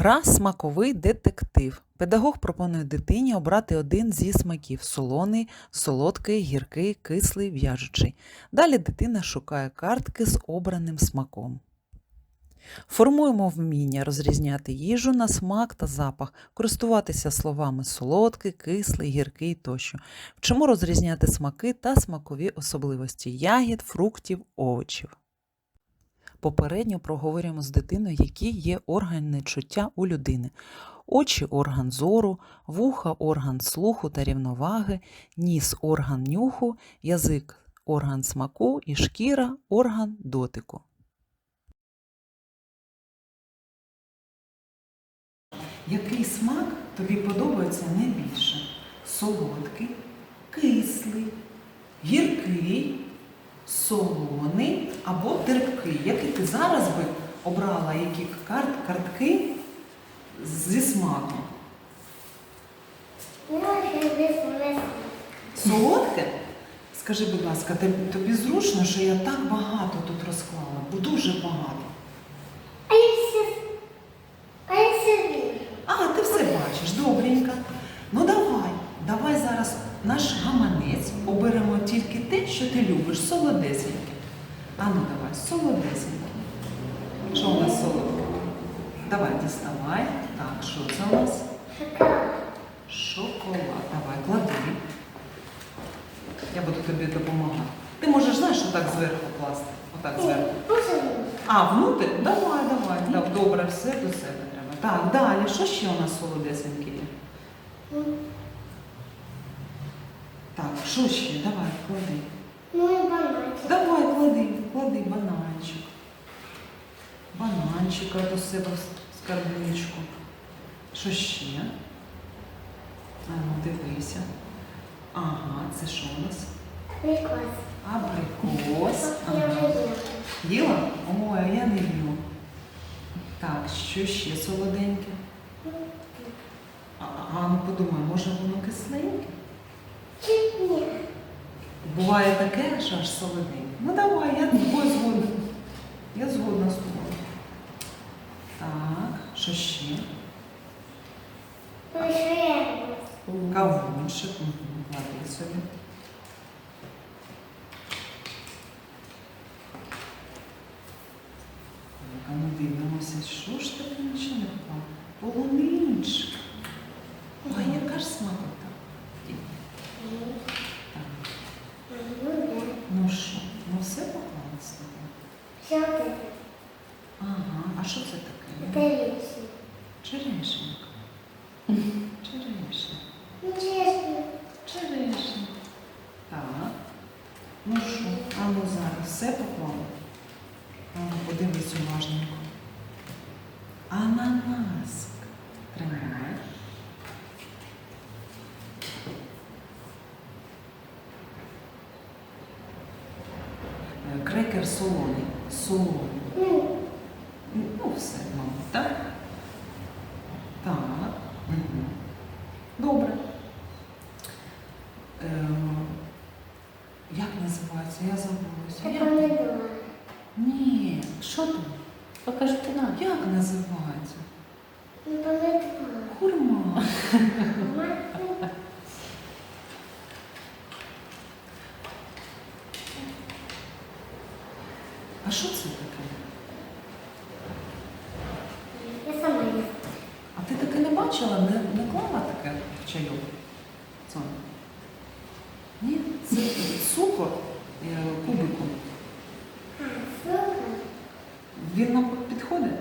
Гра смаковий детектив. Педагог пропонує дитині обрати один зі смаків: солоний, солодкий, гіркий, кислий, в'яжучий. Далі дитина шукає картки з обраним смаком. Формуємо вміння розрізняти їжу на смак та запах, користуватися словами солодкий, кислий, гіркий тощо. Вчимо розрізняти смаки та смакові особливості ягід, фруктів, овочів. Попередньо проговорюємо з дитиною, які є органи чуття у людини. Очі орган зору, вуха орган слуху та рівноваги, ніс орган нюху, язик орган смаку і шкіра орган дотику. Який смак тобі подобається найбільше? Солодкий, кислий, гіркий, солоний або терпкий. Який ти зараз би обрала які карт, картки зі смаком? Солодке? Скажи, будь ласка, тобі зручно, що я так багато тут розклала, бо дуже багато. А я все, а я все вижу. А, ти все бачиш, добренько. Ну давай, давай зараз наш гаманець оберемо тільки те, що ти любиш, солодесеньке. А ну давай, солодесеньке. Що у нас солодке? Давай, діставай. Так, що це у нас? Шоколад. Шоколад. Давай, клади. Я буду тобі допомагати. Ти можеш, знаєш, отак зверху класти. Отак зверху. А, внутрі? Давай, давай. Так, добре, все до себе треба. Так, далі. Що ще у нас солодесеньке є? Так, що ще? Давай, клади. Ну и бананчик. Давай, клади, клади бананчик. Бананчика до себе в скарбничку. Що ще? А ну, дивися. Ага, це що у нас? Абрикос. Я Ага. Їла? Ой, а я не їм. Так, що ще солоденьке? А, а ну подумай, може воно кисленьке? Нет. Буває таке, що аж солоденьке. Ну давай, я тобою згодна. Я згодна з тобою. Так, що ще? Кавунчик. Клади собі. А ну дивимося, що ж таке нічого не? Полуничка. Ой, яка ж смакота. Так, Ну да. ну що, ну все поклали з тобою? Все вот. Ага, а що це таке? Это лишнее. Черешенька. Черешня. Ну. Черешня. Так. Ну що, а ну зараз все поклали? Ну, подивись уважненько. Ананас. Тримай. Е, Крекер солоний. Солоний. Ну, Ну, все, мабуть, так? Так. Угу. Добре. Е, як називається? Я забулася. это Як? Ні. Що там? Покажите нам. Як називається? Ну помидор. Хурма. А що це таке? Я сама ем. А ти таке не бачила? Не, не клала таке в чайок? Соня? Ні? Це цукор е, кубиком. Він нам. Підходить?